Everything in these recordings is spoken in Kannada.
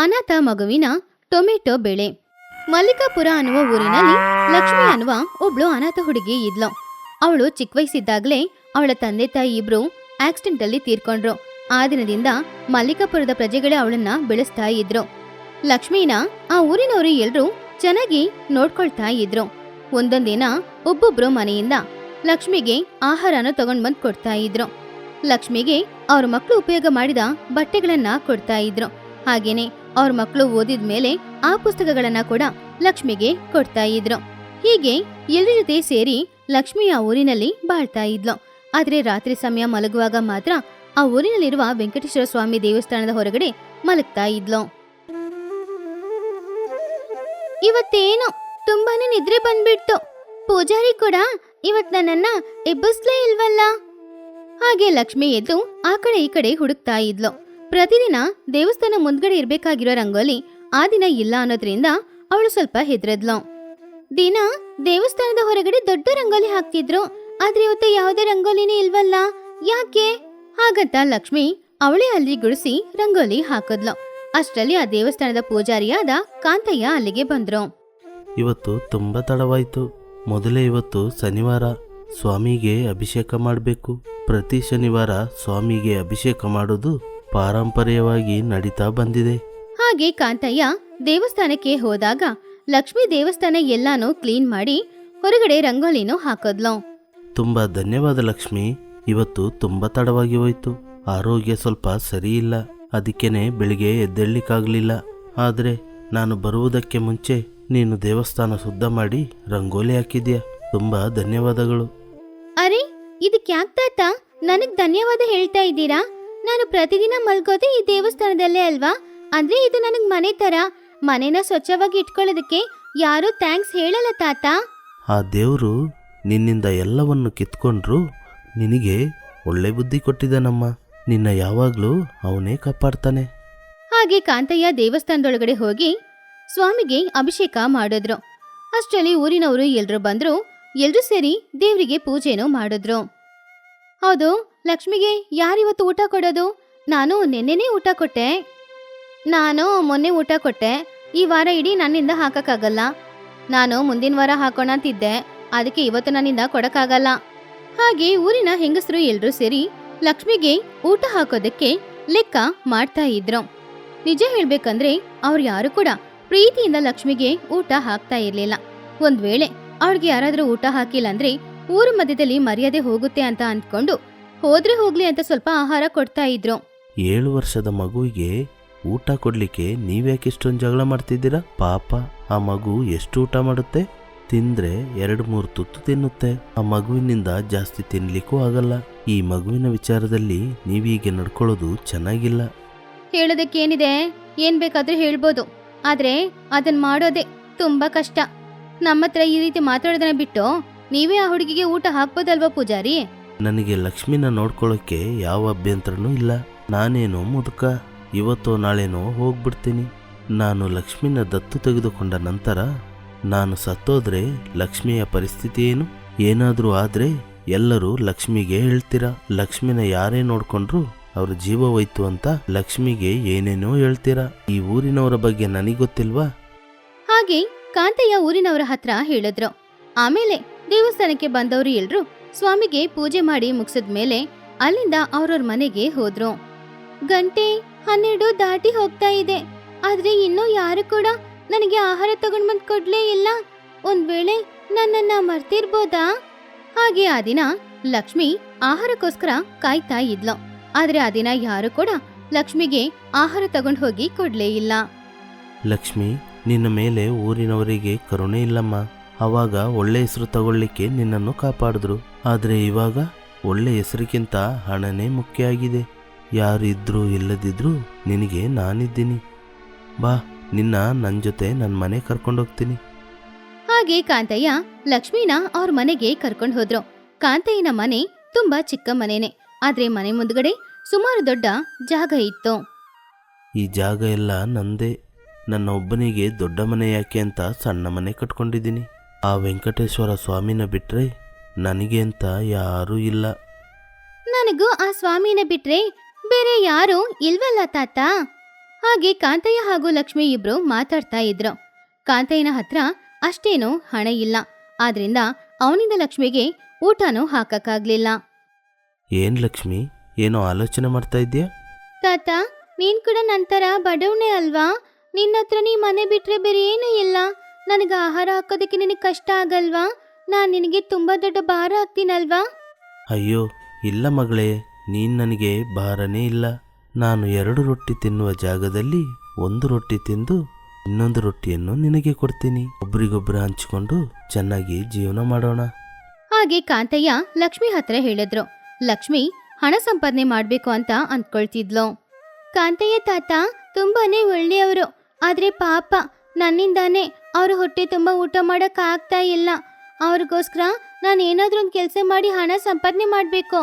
ಅನಾಥ ಮಗುವಿನ ಟೊಮೆಟೊ ಬೆಳೆ. ಮಲ್ಲಿಕಾಪುರ ಅನ್ನುವ ಊರಿನಲ್ಲಿ ಲಕ್ಷ್ಮಿ ಅನ್ನುವ ಒಬ್ಳು ಅನಾಥ ಹುಡುಗಿ ಇದ್ಲು. ಅವಳು ಚಿಕ್ಕ ವಯಸ್ಸಿದ್ದಾಗಲೇ ಅವಳ ತಂದೆ ತಾಯಿ ಇಬ್ರು ಆಕ್ಸಿಡೆಂಟ್ ಅಲ್ಲಿ ತೀರ್ಕೊಂಡ್ರು. ಆ ದಿನದಿಂದ ಮಲ್ಲಿಕಾಪುರದ ಪ್ರಜೆಗಳೇ ಅವಳನ್ನ ಬೆಳೆಸ್ತಾ ಇದ್ರು. ಲಕ್ಷ್ಮೀನ ಆ ಊರಿನವರು ಎಲ್ರೂ ಚೆನ್ನಾಗಿ ನೋಡ್ಕೊಳ್ತಾ ಇದ್ರು. ಒಂದೊಂದಿನ ಒಬ್ಬೊಬ್ರು ಮನೆಯಿಂದ ಲಕ್ಷ್ಮಿಗೆ ಆಹಾರನ ತಗೊಂಡ್ ಬಂದ್ ಕೊಡ್ತಾ ಇದ್ರು. ಲಕ್ಷ್ಮಿಗೆ ಅವ್ರ ಮಕ್ಕಳು ಉಪಯೋಗ ಮಾಡಿದ ಬಟ್ಟೆಗಳನ್ನ ಕೊಡ್ತಾ ಇದ್ರು. ಹಾಗೇನೆ ಅವ್ರ ಮಕ್ಕಳು ಓದಿದ ಮೇಲೆ ಆ ಪುಸ್ತಕಗಳನ್ನ ಕೂಡ ಲಕ್ಷ್ಮಿಗೆ ಕೊಡ್ತಾ ಇದ್ರು. ಹೀಗೆ ಎಲ್ಲರ ಜೊತೆ ಸೇರಿ ಲಕ್ಷ್ಮಿ ಆ ಊರಿನಲ್ಲಿ ಬಾಳ್ತಾ ಇದ್ಲು. ಆದ್ರೆ ರಾತ್ರಿ ಸಮಯ ಮಲಗುವಾಗ ಮಾತ್ರ ಆ ಊರಿನಲ್ಲಿರುವ ವೆಂಕಟೇಶ್ವರ ಸ್ವಾಮಿ ದೇವಸ್ಥಾನದ ಹೊರಗಡೆ ಮಲಗ್ತಾ ಇದ್ಲು. ಇವತ್ತೇನು? ತುಂಬಾನೇ ನಿದ್ರೆ ಬಂದ್ಬಿಡ್ತು. ಪೂಜಾರಿ ಕೂಡ ಇವತ್ ನನ್ನನ್ನ ಎಬ್ಬಿಸ್ಲೇ ಇಲ್ವಲ್ಲ? ಹಾಗೆ ಲಕ್ಷ್ಮಿ ಎದ್ದು ಆ ಕಡೆ ಈ ಕಡೆ ಹುಡುಕ್ತಾ ಇದ್ಲು. ಪ್ರತಿದಿನ ದೇವಸ್ಥಾನ ಮುಂದ್ಗಡೆ ಇರ್ಬೇಕಾಗಿರೋ ರಂಗೋಲಿ ಆ ದಿನ ಇಲ್ಲ ಅನ್ನೋದ್ರಿಂದ ಅವಳು ಸ್ವಲ್ಪ ಹೆದ್ರದ್ಲು. ದಿನ ದೇವಸ್ಥಾನದ ಹೊರಗಡೆ ದೊಡ್ಡ ರಂಗೋಲಿ ಹಾಕ್ತಿದ್ರು. ಆದ್ರೆ ಇವತ್ತು ಯಾವುದೇ ರಂಗೋಲಿನೇ ಇಲ್ವಲ್ಲ? ಯಾಕೆ? ಹಾಗಂತ ಲಕ್ಷ್ಮಿ ಅವಳೇ ಅಲ್ಲಿ ಗುಡಿಸಿ ರಂಗೋಲಿ ಹಾಕಿದ್ಲು. ಅಷ್ಟರಲ್ಲಿ ಆ ದೇವಸ್ಥಾನದ ಪೂಜಾರಿಯಾದ ಕಾಂತಯ್ಯ ಅಲ್ಲಿಗೆ ಬಂದ್ರು. ಇವತ್ತು ತುಂಬ ತಡವಾಯಿತು. ಮೊದಲೇ ಇವತ್ತು ಶನಿವಾರ ಸ್ವಾಮಿಗೆ ಅಭಿಷೇಕ ಮಾಡಬೇಕು. ಪ್ರತಿ ಶನಿವಾರ ಸ್ವಾಮಿಗೆ ಅಭಿಷೇಕ ಮಾಡೋದು ಪಾರಂಪರ್ಯವಾಗಿ ನಡೀತಾ ಬಂದಿದೆ. ಹಾಗೆ ಕಾಂತಯ್ಯ ದೇವಸ್ಥಾನಕ್ಕೆ ಹೋದಾಗ ಲಕ್ಷ್ಮಿ ದೇವಸ್ಥಾನ ಎಲ್ಲಾನು ಕ್ಲೀನ್ ಮಾಡಿ ಹೊರಗಡೆ ರಂಗೋಲಿನೂ ಹಾಕದ್ಲು. ತುಂಬ ಧನ್ಯವಾದ ಲಕ್ಷ್ಮಿ. ಇವತ್ತು ತುಂಬ ತಡವಾಗಿ ಹೋಯ್ತು. ಆರೋಗ್ಯ ಸ್ವಲ್ಪ ಸರಿ ಇಲ್ಲ. ಅದಕ್ಕೇನೆ ಬೆಳಿಗ್ಗೆ ಎದ್ದೇಳಲಿಕ್ಕಾಗಲಿಲ್ಲ. ಆದರೆ ನಾನು ಬರುವುದಕ್ಕೆ ಮುಂಚೆ ನೀನು ದೇವಸ್ಥಾನ ಶುದ್ಧ ಮಾಡಿ ರಂಗೋಲಿ ಹಾಕಿದ್ಯಾ? ತುಂಬ ಧನ್ಯವಾದಗಳು. ಅರೆ ಇದಕ್ಕೆ ಆಗ್ತಾತ ತಾತ? ನನಗ್ ಧನ್ಯವಾದ ಹೇಳ್ತಾ ಇದ್ದೀರಾ? ನಾನು ಪ್ರತಿದಿನ ಮಲ್ಗೋದೆ ಈ ದೇವಸ್ಥಾನದಲ್ಲೇ ಅಲ್ವಾ? ಅಂದ್ರೆ ಇದು ನನಗ್ ಮನೆ ತರ. ಮನೇನ ಸ್ವಚ್ಛವಾಗಿ ಇಟ್ಕೊಳ್ಳೋದಕ್ಕೆ ಯಾರು ಥ್ಯಾಂಕ್ಸ್ ಹೇಳಲ್ಲ ತಾತ. ಆ ದೇವರು ನಿನ್ನಿಂದ ಎಲ್ಲವನ್ನು ಕಿತ್ಕೊಂಡ್ರು ನಿನಗೆ ಒಳ್ಳೆ ಬುದ್ಧಿ ಕೊಟ್ಟಿದ್ದಾನಮ್ಮ. ನಿನ್ನ ಯಾವಾಗಲೂ ಅವನೇ ಕಾಪಾಡ್ತಾನೆ. ಹಾಗೆ ಕಾಂತಯ್ಯ ದೇವಸ್ಥಾನದೊಳಗಡೆ ಹೋಗಿ ಸ್ವಾಮಿಗೆ ಅಭಿಷೇಕ ಮಾಡಿದ್ರು. ಅಷ್ಟರಲ್ಲಿ ಊರಿನವರು ಎಲ್ರು ಬಂದ್ರು. ಎಲ್ಲರೂ ಸೇರಿ ದೇವರಿಗೆ ಪೂಜೆನೂ ಮಾಡಿದ್ರು. ಹೌದು ಲಕ್ಷ್ಮಿಗೆ ಯಾರಿವತ್ತು ಊಟ ಕೊಡೋದು? ನಾನು ನೆನ್ನೆನೇ ಊಟ ಕೊಟ್ಟೆ. ನಾನು ಮೊನ್ನೆ ಊಟ ಕೊಟ್ಟೆ. ಈ ವಾರ ಇಡೀ ನನ್ನಿಂದ ಹಾಕಕ್ಕಾಗಲ್ಲ. ನಾನು ಮುಂದಿನ ವಾರ ಹಾಕೋಣ ಅಂತಿದ್ದೆ. ಅದಕ್ಕೆ ಇವತ್ತು ನನ್ನಿಂದ ಕೊಡಕ್ಕಾಗಲ್ಲ. ಹಾಗೆ ಊರಿನ ಹೆಂಗಸರು ಎಲ್ಲರೂ ಸೇರಿ ಲಕ್ಷ್ಮಿಗೆ ಊಟ ಹಾಕೋದಕ್ಕೆ ಲೆಕ್ಕ ಮಾಡ್ತಾ ಇದ್ರು. ನಿಜ ಹೇಳ್ಬೇಕಂದ್ರೆ ಅವ್ರು ಯಾರು ಕೂಡ ಪ್ರೀತಿಯಿಂದ ಲಕ್ಷ್ಮಿಗೆ ಊಟ ಹಾಕ್ತಾ ಇರ್ಲಿಲ್ಲ. ಒಂದ್ ವೇಳೆ ಅವ್ಳಿಗೆ ಯಾರಾದ್ರೂ ಊಟ ಹಾಕಿಲ್ಲ ಅಂದ್ರೆ ಊರ ಮಧ್ಯದಲ್ಲಿ ಮರ್ಯಾದೆ ಹೋಗುತ್ತೆ ಅಂತ ಅಂದ್ಕೊಂಡು ಹೋದ್ರೆ ಹೋಗ್ಲಿ ಅಂತ ಸ್ವಲ್ಪ ಆಹಾರ ಕೊಡ್ತಾ ಇದ್ರು. ಏಳು ವರ್ಷದ ಮಗುವಿಗೆ ಊಟ ಕೊಡ್ಲಿಕ್ಕೆ ನೀವ್ಯಾಕೆ ಇಷ್ಟೊಂದು ಜಗಳ ಮಾಡ್ತಿದ್ದೀರಾ? ಪಾಪ ಆ ಮಗು ಎಷ್ಟು ಊಟ ಮಾಡುತ್ತೆ? ತಿಂದ್ರೆ ಎರಡು ಮೂರು ತುತ್ತು ತಿನ್ನುತ್ತೆ. ಆ ಮಗುವಿನಿಂದ ಜಾಸ್ತಿ ತಿನ್ಲಿಕ್ಕೂ ಆಗಲ್ಲ. ಈ ಮಗುವಿನ ವಿಚಾರದಲ್ಲಿ ನೀವೀಗೆ ನಡ್ಕೊಳ್ಳೋದು ಚೆನ್ನಾಗಿಲ್ಲ. ಹೇಳೋದಕ್ಕೇನಿದೆ? ಏನ್ ಬೇಕಾದ್ರೂ ಹೇಳ್ಬೋದು. ಆದ್ರೆ ಅದನ್ ಮಾಡೋದೇ ತುಂಬಾ ಕಷ್ಟ. ನಮ್ಮ ಹತ್ರ ಈ ರೀತಿ ಮಾತಾಡೋದನ್ನ ಬಿಟ್ಟು ನೀವೇ ಆ ಹುಡುಗಿಗೆ ಊಟ ಹಾಕ್ಬೋದಲ್ವಾ ಪೂಜಾರಿ? ನನಗೆ ಲಕ್ಷ್ಮಿನ ನೋಡ್ಕೊಳ್ಳೋಕ್ಕೆ ಯಾವ ಅಭ್ಯಂತರನೂ ಇಲ್ಲ. ನಾನೇನೋ ಮುದುಕ, ಇವತ್ತೋ ನಾಳೆನೋ ಹೋಗ್ಬಿಡ್ತೀನಿ. ನಾನು ಲಕ್ಷ್ಮಿನ ದತ್ತು ತೆಗೆದುಕೊಂಡ ನಂತರ ನಾನು ಸತ್ತೋದ್ರೆ ಲಕ್ಷ್ಮಿಯ ಪರಿಸ್ಥಿತಿ ಏನು? ಏನಾದರೂ ಆದರೆ ಎಲ್ಲರೂ ಲಕ್ಷ್ಮಿಗೆ ಹೇಳ್ತೀರಾ? ಲಕ್ಷ್ಮಿನ ಯಾರೇ ನೋಡ್ಕೊಂಡ್ರು ಅವ್ರ ಜೀವ ಹೋಯ್ತು ಅಂತ ಲಕ್ಷ್ಮಿಗೆ ಏನೇನೋ ಹೇಳ್ತೀರಾ? ಈ ಊರಿನವರ ಬಗ್ಗೆ ನನಗೆ ಗೊತ್ತಿಲ್ವಾ? ಹಾಗೆ ಕಾಂತಯ್ಯ ಊರಿನವರ ಹತ್ರ ಹೇಳಿದ್ರು. ಆಮೇಲೆ ದೇವಸ್ಥಾನಕ್ಕೆ ಬಂದವರು ಎಲ್ರು ಸ್ವಾಮಿಗೆ ಪೂಜೆ ಮಾಡಿ ಮುಗಿಸಿದ ಮೇಲೆ ಅಲ್ಲಿಂದ ಅವ್ರವ್ರ ಮನೆಗೆ ಹೋದ್ರು. ಗಂಟೆ ಹನ್ನೆರಡು ದಾಟಿ ಹೋಗ್ತಾ ಇದೆ. ಆದ್ರೆ ಇನ್ನೂ ಯಾರು ಕೂಡ ನನಗೆ ಆಹಾರ ತಗೊಂಡ್ ಬಂದ್ ಕೊಡ್ಲೇ ಇಲ್ಲ. ಒಂದ್ ವೇಳೆ ನನ್ನನ್ನ ಮರ್ತಿರ್ಬೋದಾ? ಹಾಗೆ ಆ ದಿನ ಲಕ್ಷ್ಮಿ ಆಹಾರಕ್ಕೋಸ್ಕರ ಕಾಯ್ತಾ ಇದ್ಲು. ಆದ್ರೆ ಆ ದಿನ ಯಾರು ಕೂಡ ಲಕ್ಷ್ಮಿಗೆ ಆಹಾರ ತಗೊಂಡ್ ಹೋಗಿ ಕೊಡ್ಲೇ ಇಲ್ಲ. ಲಕ್ಷ್ಮಿ, ನಿನ್ನ ಮೇಲೆ ಊರಿನವರಿಗೆ ಕರುಣೆ ಇಲ್ಲಮ್ಮ. ಅವಾಗ ಒಳ್ಳೆ ಹೆಸರು ತಗೊಳ್ಳಿಕ್ಕೆ ನಿನ್ನನ್ನು ಕಾಪಾಡಿದ್ರು. ಆದರೆ ಇವಾಗ ಒಳ್ಳೆ ಹೆಸರಿಗಿಂತ ಹಣನೇ ಮುಖ್ಯ ಆಗಿದೆ ಯಾರಿದ್ರೂ ಇಲ್ಲದಿದ್ರೂ ನಿನಗೆ ನಾನಿದ್ದೀನಿ. ಬಾ ನಿನ್ನ ನನ್ನ ಜೊತೆ ನನ್ನ ಮನೆ ಕರ್ಕೊಂಡೋಗ್ತೀನಿ ಹಾಗೆ ಕಾಂತಯ್ಯ ಲಕ್ಷ್ಮೀನ ಅವ್ರ ಮನೆಗೆ ಕರ್ಕೊಂಡು ಹೋದ್ರು. ಕಾಂತಯ್ಯನ ಮನೆ ತುಂಬಾ ಚಿಕ್ಕ ಮನೆನೆ. ಆದ್ರೆ ಮನೆ ಮುಂದ್ಗಡೆ ಸುಮಾರು ದೊಡ್ಡ ಜಾಗ ಇತ್ತು. ಈ ಜಾಗ ಎಲ್ಲ ನಂದೇ. ನನ್ನ ಒಬ್ಬನಿಗೆ ದೊಡ್ಡ ಮನೆ ಯಾಕೆ ಅಂತ ಸಣ್ಣ ಮನೆ ಕಟ್ಕೊಂಡಿದ್ದೀನಿ. ಆ ವೆಂಕಟೇಶ್ವರ ಸ್ವಾಮಿನ ಬಿಟ್ರೆ ನನಗೆ ಅಂತ ಯಾರೂ ಇಲ್ಲ. ನನಗೂ ಆ ಸ್ವಾಮಿನ ಬಿಟ್ರೆ ಬೇರೆ ಯಾರು ಇಲ್ವಲ್ಲ ತಾತ? ಹಾಗೆ ಕಾಂತಯ್ಯ ಹಾಗೂ ಲಕ್ಷ್ಮಿ ಇಬ್ರು ಮಾತಾಡ್ತಾ ಇದ್ರು. ಕಾಂತಯ್ಯನ ಹತ್ರ ಅಷ್ಟೇನು ಹಣ ಇಲ್ಲ. ಆದ್ರಿಂದ ಅವನಿಂದ ಲಕ್ಷ್ಮಿಗೆ ಊಟನೂ ಹಾಕಕ್ಕಾಗ್ಲಿಲ್ಲ. ಏನ್ ಲಕ್ಷ್ಮಿ? ಏನೋ ಆಲೋಚನೆ ಮಾಡ್ತಾ ಇದ್ದೀಯ? ತಾತ ನೀನ್ ಕೂಡ ನಂತರ ಬಡವಣೆ ಅಲ್ವಾ? ನಿನ್ನ ಹತ್ರ ನೀ ಮನೆ ಬಿಟ್ರೆ ಬೇರೆ ಏನೂ ಇಲ್ಲ. ನನಗೆ ಆಹಾರ ಹಾಕೋದಕ್ಕೆ ನಿನಗೆ ಕಷ್ಟ ಆಗಲ್ವಾ? ನಾನ್ ನಿನಗೆ ತುಂಬಾ ದೊಡ್ಡ ಭಾರ ಆಗ್ತೀನಲ್ವಾ? ಅಯ್ಯೋ ಇಲ್ಲ ಮಗಳೇ ನೀನ್ ನನಗೆ ಭಾರನೇ ಇಲ್ಲ. ನಾನು ಎರಡು ರೊಟ್ಟಿ ತಿನ್ನುವ ಜಾಗದಲ್ಲಿ ಒಂದು ರೊಟ್ಟಿ ತಿಂದು ಇನ್ನೊಂದು ರೊಟ್ಟಿಯನ್ನು ನಿನಗೆ ಕೊಡ್ತೀನಿ. ಒಬ್ರಿಗೊಬ್ರು ಹಂಚಿಕೊಂಡು ಚೆನ್ನಾಗಿ ಜೀವನ ಮಾಡೋಣ. ಹಾಗೆ ಕಾಂತಯ್ಯ ಲಕ್ಷ್ಮಿ ಹತ್ರ ಹೇಳಿದ್ರು. ಲಕ್ಷ್ಮಿ ಹಣ ಸಂಪಾದನೆ ಮಾಡ್ಬೇಕು ಅಂತ ಅಂದ್ಕೊಳ್ತಿದ್ಲು. ಕಾಂತಯ್ಯ ತಾತ ತುಂಬಾನೇ ಒಳ್ಳೆಯವರು. ಆದ್ರೆ ಪಾಪ ನನ್ನಿಂದಾನೇ ಅವ್ರ ಹೊಟ್ಟೆ ತುಂಬಾ ಊಟ ಮಾಡಕ್ ಆಗ್ತಾ ಇಲ್ಲ. ಅವ್ರಿಗೋಸ್ಕರ ನಾನು ಏನಾದ್ರೂ ಒಂದು ಕೆಲಸ ಮಾಡಿ ಹಣ ಸಂಪಾದನೆ ಮಾಡಬೇಕು.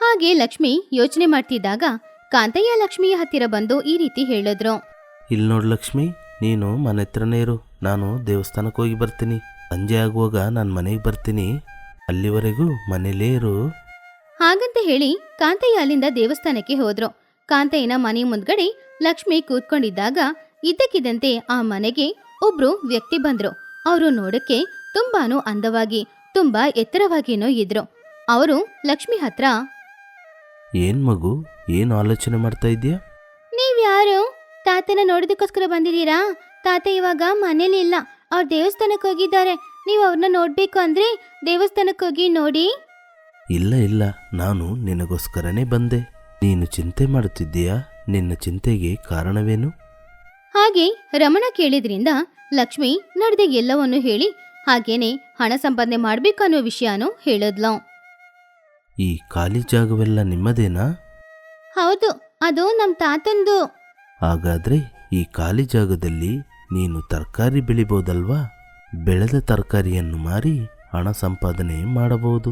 ಹಾಗೆ ಲಕ್ಷ್ಮಿ ಯೋಚನೆ ಮಾಡ್ತಿದ್ದಾಗ ಕಾಂತಯ್ಯ ಲಕ್ಷ್ಮಿಯ ಹತ್ತಿರ ಬಂದು ಈ ರೀತಿ ಹೇಳಿದ್ರು. ಇಲ್ಲಿ ನೋಡು ಲಕ್ಷ್ಮಿ ನೀನು ಮನೆ ಹತ್ರನೇ ಇರು. ನಾನು ದೇವಸ್ಥಾನಕ್ಕೆ ಹೋಗಿ ಬರ್ತೀನಿ. ಸಂಜೆ ಆಗುವಾಗ ನಾನು ಮನೆಗೆ ಬರ್ತೀನಿ. ಅಲ್ಲಿವರೆಗೂ ಮನೇಲೇ ಇರು. ಹಾಗಂತ ಹೇಳಿ ಕಾಂತಯ್ಯ ಅಲ್ಲಿಂದ ದೇವಸ್ಥಾನಕ್ಕೆ ಹೋದ್ರು. ಕಾಂತಯ್ಯನ ಮನೆ ಮುಂದ್ಗಡೆ ಲಕ್ಷ್ಮಿ ಕೂತ್ಕೊಂಡಿದ್ದಾಗ ಇದ್ದಕ್ಕಿದ್ದಂತೆ ಆ ಮನೆಗೆ ಒಬ್ರು ವ್ಯಕ್ತಿ ಬಂದ್ರು. ಅವರು ನೋಡಕ್ಕೆ ತುಂಬಾನು ಅಂದವಾಗಿ ತುಂಬಾ ಎತ್ತರವಾಗಿನೂ ಇದ್ರು. ಅವರು ಲಕ್ಷ್ಮಿ ಹತ್ರ ಏನ್ ಮಗು ಏನು ಆಲೋಚನೆ ಮಾಡ್ತಾ ಇದೀಯಾ ನೀವ್ಯಾರು ತಾತನ ನೋಡೋದಕ್ಕೋಸ್ಕರ ಬಂದಿದ್ದೀರಾ? ತಾತ ಇವಾಗ ಮನೇಲಿ ಇಲ್ಲ. ಅವ್ರ ದೇವಸ್ಥಾನಕ್ಕೆ ಹೋಗಿದ್ದಾರೆ. ನೀವು ಅವ್ರನ್ನ ನೋಡ್ಬೇಕು ಅಂದ್ರೆ ದೇವಸ್ಥಾನಕ್ಕೆ ಹೋಗಿ ನೋಡಿ. ಇಲ್ಲ ಇಲ್ಲ. ನಾನು ನಿನಗೋಸ್ಕರನೇ ಬಂದೆ. ನೀನು ಚಿಂತೆ ಮಾಡುತ್ತಿದ್ದೀಯಾ? ನಿನ್ನ ಚಿಂತೆಗೆ ಕಾರಣವೇನು? ಹಾಗೆ ರಮಣ ಕೇಳಿದ್ರಿಂದ ಲಕ್ಷ್ಮಿ ನಡೆದ ಎಲ್ಲವನ್ನು ಹೇಳಿ ಹಾಗೇನೆ ಹಣ ಸಂಪಾದನೆ ಮಾಡ್ಬೇಕು ಅನ್ನೋ ವಿಷಯನೂ ಹೇಳಿದ್ಲು. ಈ ಖಾಲಿ ಜಾಗವೆಲ್ಲ ನಿಮ್ಮದೇನಾ? ಹೌದು ಅದು ನಮ್ ತಾತಂದು. ಹಾಗಾದ್ರೆ ಈ ಖಾಲಿ ಜಾಗದಲ್ಲಿ ನೀನು ತರಕಾರಿ ಬೆಳಿಬೋದಲ್ವಾ? ಬೆಳೆದ ತರಕಾರಿಯನ್ನು ಮಾರಿ ಹಣ ಸಂಪಾದನೆ ಮಾಡಬಹುದು.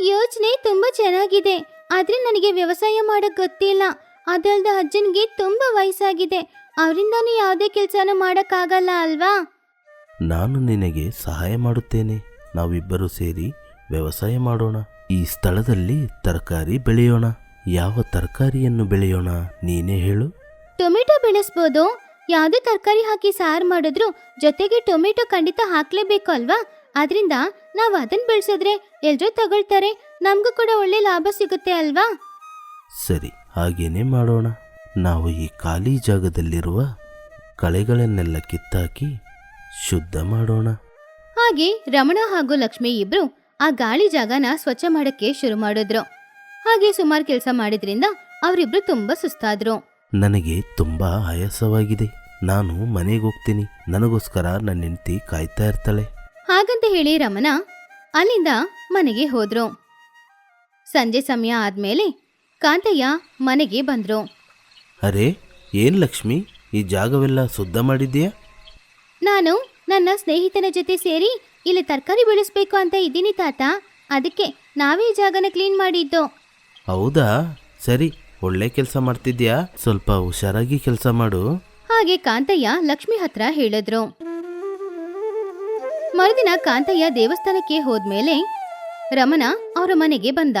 ಯೋಚನೆ ತುಂಬಾ ಚೆನ್ನಾಗಿದೆ. ಆದ್ರೆ ನನಗೆ ವ್ಯವಸಾಯ ಮಾಡಕ್ ಗೊತ್ತಿಲ್ಲ. ಅದಲ್ದ ಅಜ್ಜನ್ಗೆ ತುಂಬಾ ವಯಸ್ಸಾಗಿದೆ. ಅವರಿಂದಾನು ಯಾವುದೇ ಕೆಲಸನ ಮಾಡಕ್ಕಾಗಲ್ಲ ಅಲ್ವಾ? ನಾನು ನಿನಗೆ ಸಹಾಯ ಮಾಡುತ್ತೇನೆ. ನಾವಿಬ್ಬರೂ ಸೇರಿ ವ್ಯವಸಾಯ ಮಾಡೋಣ. ಈ ಸ್ಥಳದಲ್ಲಿ ತರಕಾರಿ ಬೆಳೆಯೋಣ. ಯಾವ ತರಕಾರಿಯನ್ನು ಬೆಳೆಯೋಣ ನೀನೇ ಹೇಳು. ಟೊಮೆಟೊ ಬೆಳೆಸ್ಬೋದು. ಯಾವುದೇ ತರಕಾರಿ ಹಾಕಿ ಸಾರು ಮಾಡಿದ್ರು ಜೊತೆಗೆ ಟೊಮೆಟೊ ಖಂಡಿತ ಹಾಕ್ಲೇಬೇಕು ಅಲ್ವಾ? ಅದರಿಂದ ನಾವು ಅದನ್ನ ಬೆಳೆಸಿದ್ರೆ ಎಲ್ರೂ ತಗೊಳ್ತಾರೆ. ನಮಗೂ ಕೂಡ ಒಳ್ಳೆ ಲಾಭ ಸಿಗುತ್ತೆ ಅಲ್ವಾ? ಸರಿ ಹಾಗೇನೆ ಮಾಡೋಣ. ನಾವು ಈ ಖಾಲಿ ಜಾಗದಲ್ಲಿರುವ ಕಳೆಗಳನ್ನೆಲ್ಲ ಕಿತ್ತಾಕಿ ಶುದ್ಧ ಮಾಡೋಣ. ಹಾಗೆ ರಮಣ ಹಾಗೂ ಲಕ್ಷ್ಮಿ ಇಬ್ರು ಆ ಗಾಳಿ ಜಾಗನ ಸ್ವಚ್ಛ ಮಾಡಕ್ಕೆ ಶುರು ಮಾಡಿದ್ರು. ಹಾಗೆ ಸುಮಾರು ಕೆಲಸ ಮಾಡಿದ್ರಿಂದ ಅವರಿಬ್ರು ತುಂಬಾ ಸುಸ್ತಾದ್ರು. ನನಗೆ ತುಂಬಾ ಆಯಾಸವಾಗಿದೆ. ನಾನು ಮನೆಗೆ ಹೋಗ್ತೀನಿ. ನನಗೋಸ್ಕರ ನನ್ನ ಹೆಂಡತಿ ಕಾಯ್ತಾ ಇರ್ತಾಳೆ. ಹಾಗಂತ ಹೇಳಿ ರಮಣ ಅಲ್ಲಿಂದ ಮನೆಗೆ ಹೋದ್ರು. ಸಂಜೆ ಸಮಯ ಆದ್ಮೇಲೆ ಕಾಂತಯ್ಯ ಮನೆಗೆ ಬಂದ್ರು. ಅರೆ ಏನ್ ಲಕ್ಷ್ಮಿ? ಈ ಜಾಗವೆಲ್ಲ ಶುದ್ಧ ಮಾಡಿದ್ಯಾ ನಾನು ನನ್ನ ಸ್ನೇಹಿತನ ಜೊತೆ ಸೇರಿ ಇಲ್ಲಿ ತರಕಾರಿ ಬೆಳೆಸ್ಬೇಕು ಅಂತ ಇದ್ದೀನಿ ತಾತ. ಅದಕ್ಕೆ ನಾವೇ ಈ ಜಾಗನ ಕ್ಲೀನ್ ಮಾಡಿದ್ದು. ಹೌದಾ? ಸರಿ ಒಳ್ಳೆ ಕೆಲಸ ಮಾಡ್ತಿದ್ಯಾ? ಸ್ವಲ್ಪ ಹುಷಾರಾಗಿ ಕೆಲಸ ಮಾಡು. ಹಾಗೆ ಕಾಂತಯ್ಯ ಲಕ್ಷ್ಮಿ ಹತ್ರ ಹೇಳಿದ್ರು. ಮರುದಿನ ಕಾಂತಯ್ಯ ದೇವಸ್ಥಾನಕ್ಕೆ ಹೋದ್ಮೇಲೆ ರಮಣ ಅವರ ಮನೆಗೆ ಬಂದ.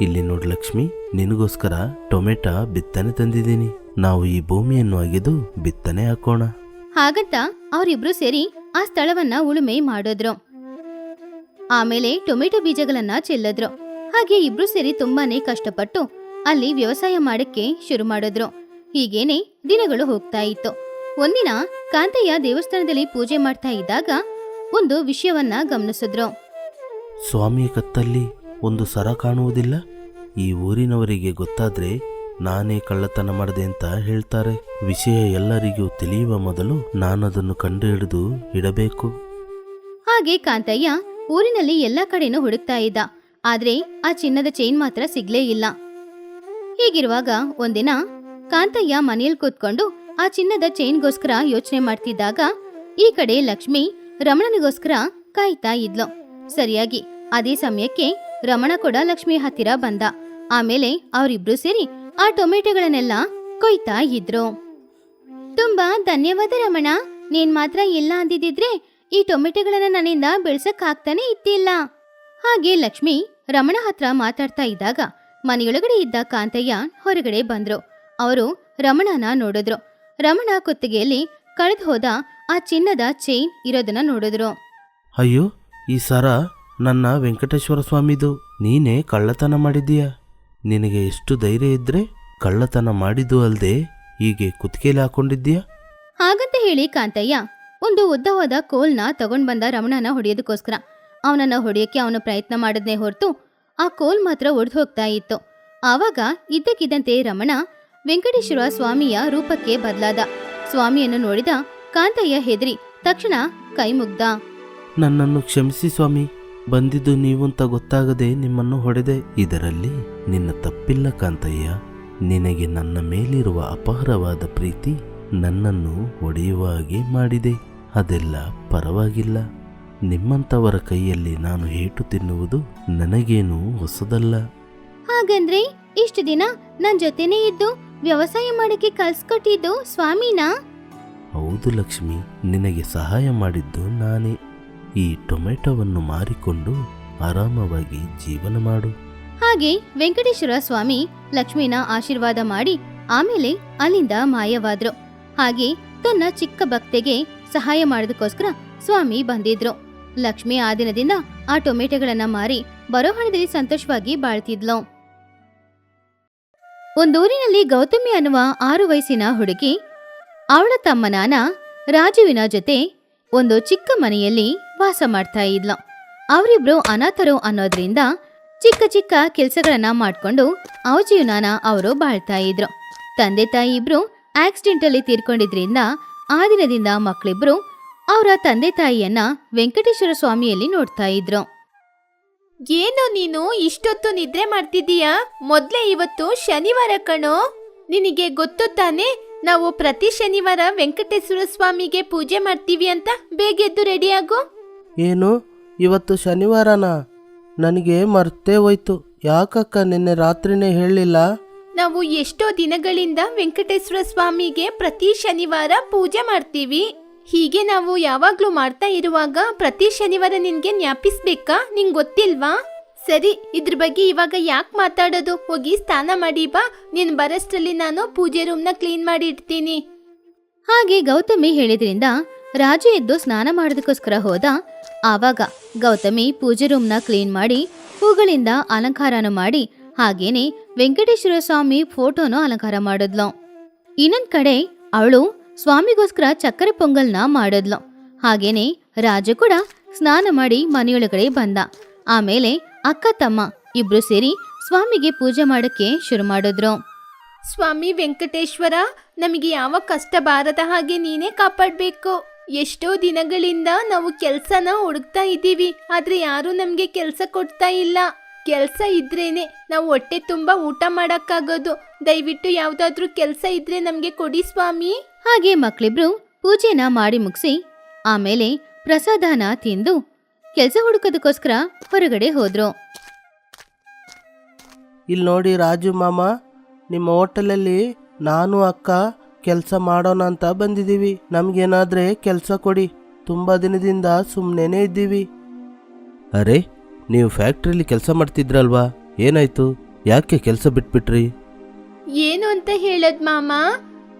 ಇಲ್ಲಿ ನೋಡು ಲಕ್ಷ್ಮಿ ನಿನಗೋಸ್ಕರ ಟೊಮೆಟೊ ಬಿತ್ತನೆ ತಂದಿದ್ದೀನಿ. ನಾವು ಈ ಭೂಮಿಯನ್ನು ಅಗೆದು ಬಿತ್ತನೆ ಹಾಕೋಣ. ಹಾಗಂತ ಅವರಿಬ್ರು ಸೇರಿ ಆ ಸ್ಥಳವನ್ನ ಉಳುಮೆ ಮಾಡಿದ್ರು. ಆಮೇಲೆ ಟೊಮೆಟೊ ಬೀಜಗಳನ್ನ ಚೆಲ್ಲದ್ರು. ಹಾಗೆ ಇಬ್ರು ಸೇರಿ ತುಂಬಾನೇ ಕಷ್ಟಪಟ್ಟು ಅಲ್ಲಿ ವ್ಯವಸಾಯ ಮಾಡಕ್ಕೆ ಶುರು ಮಾಡಿದ್ರು. ಹೀಗೇನೆ ದಿನಗಳು ಹೋಗ್ತಾ ಇತ್ತು. ಒಂದಿನ ಕಾಂತಯ್ಯ ದೇವಸ್ಥಾನದಲ್ಲಿ ಪೂಜೆ ಮಾಡ್ತಾ ಇದ್ದಾಗ ಒಂದು ವಿಷಯವನ್ನ ಗಮನಿಸಿದ್ರು. ಸ್ವಾಮಿಯ ಕತ್ತಲ್ಲಿ ಒಂದು ಸರ ಕಾಣುವುದಿಲ್ಲ? ಈ ಊರಿನವರಿಗೆ ಗೊತ್ತಾದ್ರೆ ನಾನೇ ಕಳ್ಳತನ ಮಾಡಿದೆ ಅಂತ ಹೇಳ್ತಾರೆ. ವಿಷಯ ಎಲ್ಲರಿಗೂ ತಿಳಿಯುವ ಮೊದಲು ನಾನದನ್ನು ಕಂಡುಹಿಡಿದು ಇಡಬೇಕು. ಹಾಗೆ ಕಾಂತಯ್ಯ ಊರಿನಲ್ಲಿ ಎಲ್ಲ ಕಡೆನೂ ಹುಡುಕ್ತಾ ಇದ್ದ. ಆದ್ರೆ ಆ ಚಿನ್ನದ ಚೈನ್ ಮಾತ್ರ ಸಿಗ್ಲೇ ಇಲ್ಲ. ಹೀಗಿರುವಾಗ ಒಂದಿನ ಕಾಂತಯ್ಯ ಮನೆಯಲ್ಲಿ ಕೂತ್ಕೊಂಡು ಆ ಚಿನ್ನದ ಚೈನ್ಗೋಸ್ಕರ ಯೋಚನೆ ಮಾಡ್ತಿದ್ದಾಗ ಈ ಕಡೆ ಲಕ್ಷ್ಮಿ ರಮಣನಿಗೋಸ್ಕರ ಕಾಯ್ತಾ ಇದ್ಲು. ಸರಿಯಾಗಿ ಅದೇ ಸಮಯಕ್ಕೆ ರಮಣ ಕೂಡ ಲಕ್ಷ್ಮಿ ಹತ್ತಿರ ಬಂದ. ಆಮೇಲೆ ಅವರಿಬ್ರು ಸೇರಿ ಆ ಟೊಮೆಟೊಗಳನ್ನೆಲ್ಲ ಕೊಯ್ತಾ ಇದ್ರು. ತುಂಬಾ ಧನ್ಯವಾದ ರಮಣ. ನೀನ್ ಮಾತ್ರ ಇಲ್ಲ ಅಂದಿದ್ರೆ ಈ ಟೊಮೆಟೊಗಳನ್ನ ನನ್ನಿಂದ ಬೆಳ್ಸಕ್ ಆಗ್ತಾನೆ ಇತ್ತಿಲ್ಲ ಹಾಗೆ ಲಕ್ಷ್ಮಿ ರಮಣ ಹತ್ರ ಮಾತಾಡ್ತಾ ಇದ್ದಾಗ ಮನೆಯೊಳಗಡೆ ಇದ್ದ ಕಾಂತಯ್ಯ ಹೊರಗಡೆ ಬಂದ್ರು. ಅವರು ರಮಣನ ನೋಡಿದ್ರು. ರಮಣ ಕುತ್ತಿಗೆಯಲ್ಲಿ ಕಳೆದು ಹೋದ ಆ ಚಿನ್ನದ ಚೈನ್ ಇರೋದನ್ನ ನೋಡಿದ್ರು. ಅಯ್ಯೋ, ಈ ಸರ ನನ್ನ ವೆಂಕಟೇಶ್ವರ ಸ್ವಾಮಿದು. ನೀನೇ ಕಳ್ಳತನ ಮಾಡಿದ್ದೀಯ? ನಿನಗೆ ಎಷ್ಟು ಧೈರ್ಯ ಇದ್ರೆ ಕಳ್ಳತನ ಮಾಡಿದ್ದು ಅಲ್ಲದೆ ಹೀಗೆ ಕುತ್ತಿಗೆಲಿ ಹಾಕೊಂಡಿದ್ದೀಯ? ಹಾಗಂತ ಹೇಳಿ ಕಾಂತಯ್ಯ ಒಂದು ಉದ್ದವಾದ ಕೋಲ್ನ ತಗೊಂಡ್ ಬಂದ ರಮಣನ ಹೊಡೆಯೋದಕ್ಕೋಸ್ಕರ. ಅವನನ್ನ ಹೊಡೆಯಕ್ಕೆ ಅವನು ಪ್ರಯತ್ನ ಮಾಡದ್ನೇ ಹೊರತು ಆ ಕೋಲ್ ಮಾತ್ರ ಒಡೆದು ಹೋಗ್ತಾ ಇತ್ತು. ಆವಾಗ ಇದ್ದಕ್ಕಿದ್ದಂತೆ ರಮಣ ವೆಂಕಟೇಶ್ವರ ಸ್ವಾಮಿಯ ರೂಪಕ್ಕೆ ಬದಲಾದ. ಸ್ವಾಮಿಯನ್ನು ನೋಡಿದ ಕಾಂತಯ್ಯ ಹೆದರಿ ತಕ್ಷಣ ಕೈ ಮುಗ್ದ ನನ್ನನ್ನು ಕ್ಷಮಿಸಿ ಸ್ವಾಮಿ. ಬಂದಿದ್ದು ನೀವು ಅಂತ ಗೊತ್ತಾಗದೆ ನಿಮ್ಮನ್ನು ಹೊಡೆದೆ ಇದರಲ್ಲಿ ನಿನ್ನ ತಪ್ಪಿಲ್ಲ ಕಾಂತಯ್ಯ. ನಿನಗೆ ನನ್ನ ಮೇಲಿರುವ ಅಪಾರವಾದ ಪ್ರೀತಿ ನನ್ನನ್ನು ಹೊಡೆಯುವ ಹಾಗೆ ಮಾಡಿದೆ. ಅದೆಲ್ಲ ಪರವಾಗಿಲ್ಲ. ನಿಮ್ಮಂಥವರ ಕೈಯಲ್ಲಿ ನಾನು ಏಟು ತಿನ್ನುವುದು ನನಗೇನು ಹೊಸದಲ್ಲ. ಹಾಗಂದ್ರೆ ಇಷ್ಟು ದಿನ ನನ್ನ ಜೊತೆನೇ ಇದ್ದು ವ್ಯವಸಾಯ ಮಾಡಕ್ಕೆ ಕಲ್ಸ್ಕೊಟ್ಟಿದ್ದು ಸ್ವಾಮಿನಾ? ಹೌದು ಲಕ್ಷ್ಮಿ ನಿನಗೆ ಸಹಾಯ ಮಾಡಿದ್ದು ನಾನೇ. ಈ ಟೊಮೆಟೊವನ್ನು ಮಾರಿಕೊಂಡು ಆರಾಮವಾಗಿ ಜೀವನ ಮಾಡು. ಹಾಗೆ ವೆಂಕಟೇಶ್ವರ ಸ್ವಾಮಿ ಲಕ್ಷ್ಮಿನ ಆಶೀರ್ವಾದ ಮಾಡಿ ಆಮೇಲೆ ಅಲ್ಲಿಂದ ಮಾಯವಾದ್ರು. ಹಾಗೆ ತನ್ನ ಚಿಕ್ಕ ಭಕ್ತೆಗೆ ಸಹಾಯ ಮಾಡೋದಕ್ಕೋಸ್ಕರ ಸ್ವಾಮಿ ಬಂದಿದ್ರು. ಲಕ್ಷ್ಮಿ ಆ ದಿನದಿಂದ ಆ ಟೊಮೆಟೊಗಳನ್ನ ಮಾರಿ ಬರೋ ಹಣದಲ್ಲಿ ಸಂತೋಷವಾಗಿ ಬಾಳ್ತಿದ್ಲು. ಒಂದೂರಿನಲ್ಲಿ ಗೌತಮಿ ಅನ್ನುವ ಆರು ವಯಸ್ಸಿನ ಹುಡುಗಿ, ಅವಳ ತಮ್ಮನಾನ ರಾಜುವಿನ ಜೊತೆ ಒಂದು ಚಿಕ್ಕ ಮನೆಯಲ್ಲಿ ವಾಸ ಮಾಡ್ತಾ ಇದ್ಲು. ಅವರಿಬ್ರು ಅನಾಥರು ಅನ್ನೋದ್ರಿಂದ ಚಿಕ್ಕ ಚಿಕ್ಕ ಕೆಲಸಗಳನ್ನ ಮಾಡಿಕೊಂಡು ಅವ ಜೀವನಾನ ಅವರು ಬಾಳ್ತಾ ಇದ್ರು. ತಂದೆ ತಾಯಿ ಇಬ್ರು ಆಕ್ಸಿಡೆಂಟ್ ಅಲ್ಲಿ ತೀರ್ಕೊಂಡಿದ್ರಿಂದ ಆ ದಿನದಿಂದ ಮಕ್ಕಳಿಬ್ರು ಅವರ ತಂದೆ ತಾಯಿಯನ್ನ ವೆಂಕಟೇಶ್ವರ ಸ್ವಾಮಿಯಲ್ಲಿ ನೋಡ್ತಾ ಇದ್ರು. ಏನು ನೀನು ಇಷ್ಟೊತ್ತು ನಿದ್ರೆ ಮಾಡ್ತಿದ್ದೀಯಾ? ಮೊದ್ಲೇ ಇವತ್ತು ಶನಿವಾರ ಕಣೋ. ನಿನಗೆ ಗೊತ್ತು ತಾನೆ, ನಾವು ಪ್ರತಿ ಶನಿವಾರ ವೆಂಕಟೇಶ್ವರ ಸ್ವಾಮಿಗೆ ಪೂಜೆ ಮಾಡ್ತೀವಿ ಅಂತ ಬೇಗ ಎದ್ದು ರೆಡಿಯಾಗು ಏನು? ಇವತ್ತು ಶನಿವಾರನ? ನನಗೆ ಮರ್ತೇ ಹೋಯ್ತು. ಯಾಕಕ್ಕ ನಿನ್ನೆ ರಾತ್ರಿನೇ ಹೇಳಲಿಲ್ಲ ನಾವು ಎಷ್ಟೋ ದಿನಗಳಿಂದ ವೆಂಕಟೇಶ್ವರ ಸ್ವಾಮಿಗೆ ಪ್ರತಿ ಶನಿವಾರ ಪೂಜೆ ಮಾಡ್ತೀವಿ. ಹೀಗೆ ನಾವು ಯಾವಾಗ್ಲೂ ಮಾಡ್ತಾ ಇರುವಾಗ ಪ್ರತಿ ಶನಿವಾರ ನಿನ್ಗೆ ಜ್ಞಾಪಿಸ್ಬೇಕಾ? ನಿಂಗ್ ಗೊತ್ತಿಲ್ವಾ? ಸರಿ ಇದ್ರ ಬಗ್ಗೆ ಇವಾಗ ಯಾಕೆ ಮಾತಾಡೋದು? ಹೋಗಿ ಸ್ನಾನ ಮಾಡಿ ಬಾ. ನೀನ್ ಬರಷ್ಟರಲ್ಲಿ ನಾನು ಪೂಜೆ ರೂಮ್ನ ಕ್ಲೀನ್ ಮಾಡಿ ಇಡ್ತೀನಿ. ಹಾಗೆ ಗೌತಮಿ ಹೇಳಿದ್ರಿಂದ ರಾಜು ಎದ್ದು ಸ್ನಾನ ಮಾಡೋದಕ್ಕೋಸ್ಕರ ಹೋದ ಆವಾಗ ಗೌತಮಿ ಪೂಜೆ ರೂಮ್ನ ಕ್ಲೀನ್ ಮಾಡಿ ಹೂಗಳಿಂದ ಅಲಂಕಾರನ ಮಾಡಿ ಹಾಗೇನೆ ವೆಂಕಟೇಶ್ವರ ಸ್ವಾಮಿ ಫೋಟೋನು ಅಲಂಕಾರ ಮಾಡಿದ್ಲು. ಇನ್ನೊಂದ್ ಕಡೆ ಅವಳು ಸ್ವಾಮಿಗೋಸ್ಕರ ಚಕ್ಕರೆ ಪೊಂಗಲ್ನ ಮಾಡಿದ್ಲು. ಹಾಗೇನೆ ರಾಜ ಕೂಡ ಸ್ನಾನ ಮಾಡಿ ಮನೆಯೊಳಗಡೆ ಬಂದ. ಆಮೇಲೆ ಅಕ್ಕ, ತಮ್ಮ ಇಬ್ರು ಸೇರಿ ಸ್ವಾಮಿಗೆ ಪೂಜೆ ಮಾಡಕ್ಕೆ ಶುರು ಮಾಡಿದ್ರು. ಸ್ವಾಮಿ ವೆಂಕಟೇಶ್ವರ, ನಮಗೆ ಯಾವ ಕಷ್ಟ ಬಾರದ ಹಾಗೆ ನೀನೇ ಕಾಪಾಡಬೇಕು. ಎಷ್ಟೋ ದಿನಗಳಿಂದ ನಾವು ಕೆಲ್ಸನ ಹುಡುಕ್ತಾ ಇದ್ದೀವಿ ಆದ್ರೆ ಯಾರೂ ನಮಗೆ ಕೆಲಸ ಕೊಡ್ತಾ ಇಲ್ಲ. ಕೆಲಸ ಇದ್ರೇನೆ ನಾವು ಹೊಟ್ಟೆ ತುಂಬಾ ಊಟ ಮಾಡಕ್ಕಾಗೋದು. ದಯವಿಟ್ಟು ಯಾವ್ದಾದ್ರು ಕೆಲಸ ಇದ್ರೆ ನಮಗೆ ಕೊಡಿ ಸ್ವಾಮಿ. ಹಾಗೆ ಮಕ್ಳಿಬ್ರು ಪೂಜೆನ ಮಾಡಿ ಮುಗಿಸಿ ಆಮೇಲೆ ಪ್ರಸಾದನ ತಿಂದು ಕೆಲ್ಸ ಹುಡುಕೋದಕ್ಕೋಸ್ಕರ ಹೊರಗಡೆ ಹೋದ್ರು. ಇಲ್ಲಿ ನೋಡಿ ರಾಜು ಮಾಮ ನಿಮ್ಮ ಹೋಟೆಲಲ್ಲಿ ನಾನು ಅಕ್ಕ ಕೆಲಸ ಮಾಡೋಣ ಅಂತ ಬಂದಿದ್ದೀವಿ. ನಮ್ಗೇನಾದ್ರೆ ಕೆಲಸ ಕೊಡಿ. ತುಂಬ ದಿನದಿಂದ ಸುಮ್ಮನೆ ಇದ್ದೀವಿ. ಅರೆ ನೀವು ಫ್ಯಾಕ್ಟ್ರಿಲಿ ಕೆಲಸ ಮಾಡ್ತಿದ್ರಲ್ವಾ? ಏನಾಯ್ತು? ಯಾಕೆ ಕೆಲಸ ಬಿಟ್ಬಿಟ್ರಿ? ಏನು ಅಂತ ಹೇಳದ್ ಮಾಮ?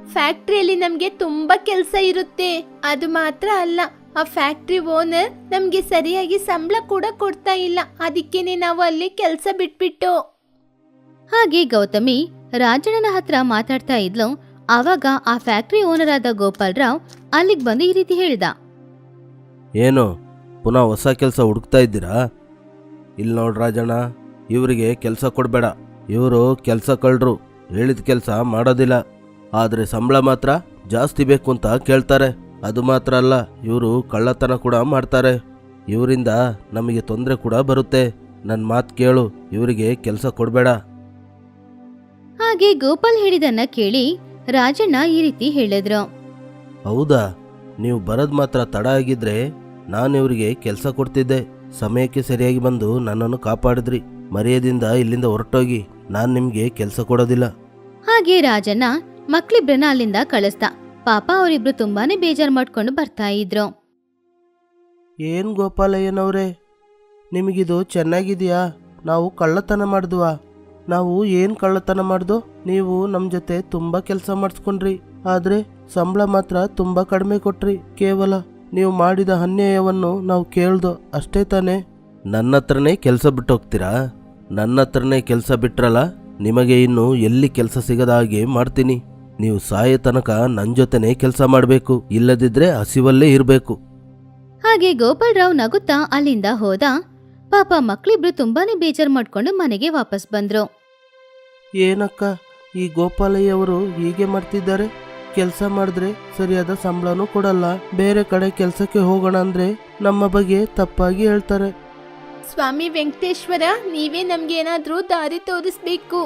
ಫ್ಯಾಕ್ಟ್ರಿಯಲ್ಲಿ ನಮ್ಗೆ ತುಂಬಾ ಕೆಲಸ ಇರುತ್ತೆ. ಅದು ಮಾತ್ರ ಅಲ್ಲ ಆ ಫ್ಯಾಕ್ಟ್ರಿ ಓನರ್ ನಮ್ಗೆ ಸರಿಯಾಗಿ ಸಂಬಳ ಕೂಡ ಕೊಡ್ತಾ ಇಲ್ಲ. ಅದಕ್ಕೇನೆ ನಾವು ಅಲ್ಲಿ ಕೆಲಸ ಬಿಟ್ಬಿಟ್ಟು. ಹಾಗೆ ಗೌತಮಿ ರಾಜಣ್ಣನ ಹತ್ರ ಮಾತಾಡ್ತಾ ಇದ್ಲು. ಆವಾಗ ಆ ಫ್ಯಾಕ್ಟ್ರಿ ಓನರ್ ಆದ ಗೋಪಾಲ್ ರಾವ್ ಅಲ್ಲಿಗೆ ಬಂದು ಈ ರೀತಿ ಹೇಳಿದ. ಏನು ಪುನಃ ಹೊಸ ಕೆಲಸ ಹುಡುಕ್ತಾ ಇದ್ದೀರಾ? ಇಲ್ಲಿ ನೋಡಿ ರಾಜಣ್ಣ ಇವರಿಗೆ ಕೆಲಸ ಕೊಡಬೇಡ. ಇವರು ಕೆಲಸ ಕಳ್ರು ಹೇಳಿದ ಕೆಲಸ ಮಾಡೋದಿಲ್ಲ. ಆದರೆ ಸಂಬಳ ಮಾತ್ರ ಜಾಸ್ತಿ ಬೇಕು ಅಂತ ಕೇಳ್ತಾರೆ. ಅದು ಮಾತ್ರ ಅಲ್ಲ ಇವರು ಕಳ್ಳತನ ಕೂಡ ಮಾಡ್ತಾರೆ. ಇವರಿಂದ ನಮಗೆ ತೊಂದರೆ ಕೂಡ ಬರುತ್ತೆ. ನನ್ನ ಮಾತು ಕೇಳು ಇವರಿಗೆ ಕೆಲಸ ಕೊಡಬೇಡ. ಹಾಗೆ ಗೋಪಾಲ್ ಹೇಳಿದನ್ನ ಕೇಳಿ ರಾಜಣ್ಣ ಈ ರೀತಿ ಹೇಳಿದ್ರು. ಹೌದಾ? ನೀವು ಬರೋದು ಮಾತ್ರ ತಡ ಆಗಿದ್ರೆ ನಾನು ಇವರಿಗೆ ಕೆಲಸ ಕೊಡ್ತಿದ್ದೆ. ಸಮಯಕ್ಕೆ ಸರಿಯಾಗಿ ಬಂದು ನನ್ನನ್ನು ಕಾಪಾಡಿದ್ರಿ. ಮರ್ಯಾದಿಂದ ಇಲ್ಲಿಂದ ಹೊರಟೋಗಿ ನಾನು ನಿಮಗೆ ಕೆಲಸ ಕೊಡೋದಿಲ್ಲ. ಹಾಗೆ ರಾಜಣ್ಣ ಮಕ್ಳಿಬ್ರನ್ನ ಅಲ್ಲಿಂದ ಕಳಿಸ್ದ. ಪಾಪ ಅವರಿಬ್ರು ತುಂಬಾನೇ ಬೇಜಾರ್ ಮಾಡ್ಕೊಂಡು ಬರ್ತಾ ಇದ್ರು. ಏನು ಗೋಪಾಲಯ್ಯನವ್ರೆ? ನಿಮಗಿದು ಚೆನ್ನಾಗಿದೆಯಾ? ನಾವು ಕಳ್ಳತನ ಮಾಡಿದ್ವಾ? ನಾವು ಏನು ಕಳ್ಳತನ ಮಾಡ್ದು? ನೀವು ನಮ್ಮ ಜೊತೆ ತುಂಬ ಕೆಲಸ ಮಾಡಿಸ್ಕೊಂಡ್ರಿ. ಆದರೆ ಸಂಬಳ ಮಾತ್ರ ತುಂಬ ಕಡಿಮೆ ಕೊಟ್ರಿ. ಕೇವಲ ನೀವು ಮಾಡಿದ ಅನ್ಯಾಯವನ್ನು ನಾವು ಕೇಳ್ದು ಅಷ್ಟೇ ತಾನೇ. ನನ್ನ ಹತ್ರನೇ ಕೆಲಸ ಬಿಟ್ಟು ಹೋಗ್ತೀರಾ ನನ್ನ ಹತ್ರನೇ ಕೆಲಸ ಬಿಟ್ರಲ್ಲ ನಿಮಗೆ ಇನ್ನು ಎಲ್ಲಿ ಕೆಲಸ ಸಿಗದ ಹಾಗೆ ಮಾಡ್ತೀನಿ. ನೀವು ಸಾಯೋ ತನಕ ನನ್ನ ಜೊತೆನೇ ಕೆಲಸ ಮಾಡಬೇಕು ಇಲ್ಲದಿದ್ರೆ ಹಸಿವಲ್ಲೇ ಇರಬೇಕು. ಹಾಗೆ ಗೋಪಾಲ್ರಾವ್ ನಗುತ್ತಾ ಅಲ್ಲಿಂದ ಹೋದ ಪಾಪ ಮಕ್ಕಳಿಬ್ರು ತುಂಬಾನೇ ಬೇಜಾರ್ ಮಾಡ್ಕೊಂಡು ಮನೆಗೆ ವಾಪಸ್ ಬಂದ್ರು. ಏನಕ್ಕ ಈ ಗೋಪಾಲಯ್ಯವರು ಹೀಗೆ ಮಾಡ್ತಿದ್ದಾರೆ? ಕೆಲಸ ಮಾಡಿದ್ರೆ ಸರಿಯಾದ ಸಂಬಳನೂ ಕೊಡಲ್ಲ. ಬೇರೆ ಕಡೆ ಕೆಲಸಕ್ಕೆ ಹೋಗೋಣ ಅಂದ್ರೆ ನಮ್ಮ ಬಗ್ಗೆ ತಪ್ಪಾಗಿ ಹೇಳ್ತಾರೆ. ಸ್ವಾಮಿ ವೆಂಕಟೇಶ್ವರ ನೀವೇ ನಮ್ಗೆ ಏನಾದ್ರೂ ದಾರಿ ತೋರಿಸ್ಬೇಕು.